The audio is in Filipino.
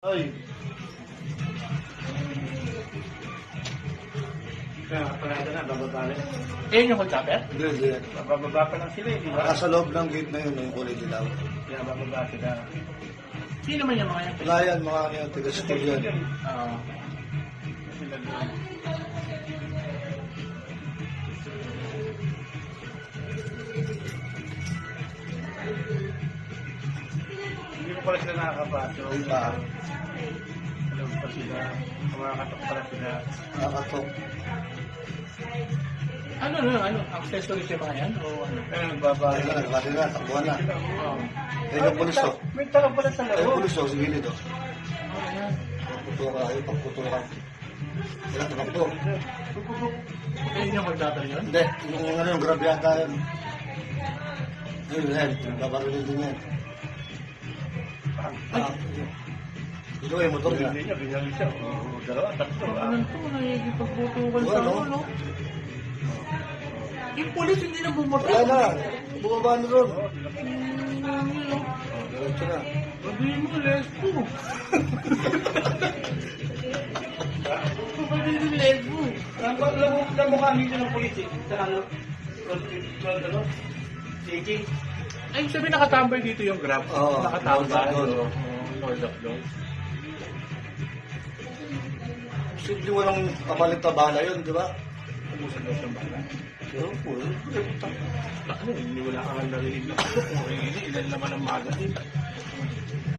Ay. Kaya parada na, bababa rin. Eh, yung kontraper? Hindi, hindi. Bababa pa lang sila, eh, di ba? Nasa loob ng gate na yun, yung kulay dilaw. Kaya bababa sila. Sino man yung mga yan? Wala yan, mga ano yan, taga school yan. Ah. Sila doon. Pala sila nakakapasok. Ay pa, Alam pa sila. Kumakatok pala sila. nakatok. ano, ano, ano? Accessories yung mga yan? O ano? Kaya nagbabalik. Ay na, nagbati na, takbuhan na. Oh. Ayun yung pulis to. May tao pala sa Ay, yung loob. pulis to, sige nito. Yan. Pagputukan, ay, pagputukan. Wala, tumakbo. Eh, yung kontraper yun? Hindi, yung ano, yung grab yata yun. Yun, yan, babarilin din yan. Ah, ito yung motor niya. Hindi niya, binali siya. Dalawa, tatlo. ah. Ano to? Nakikipagputukan sa ano? Yung police hindi na bumoto. Wala na, bumaba na ron. Hmm, oh. Oh, diretso na. Sabi mo, lesbo. Sabi mo, lesbo. Kami dito ng pulis eh. Sa ano? Ano? Sige. Ay, sabi nakatambay dito yung grab. Oo, nakatambay. Lord of Lord of Lords. Simple walang kapalit na bala yun, di ba? Ubusan daw siyang bala. Pero, puro. Ano, hindi wala kang narinig na. Kung ilan naman ang magazine.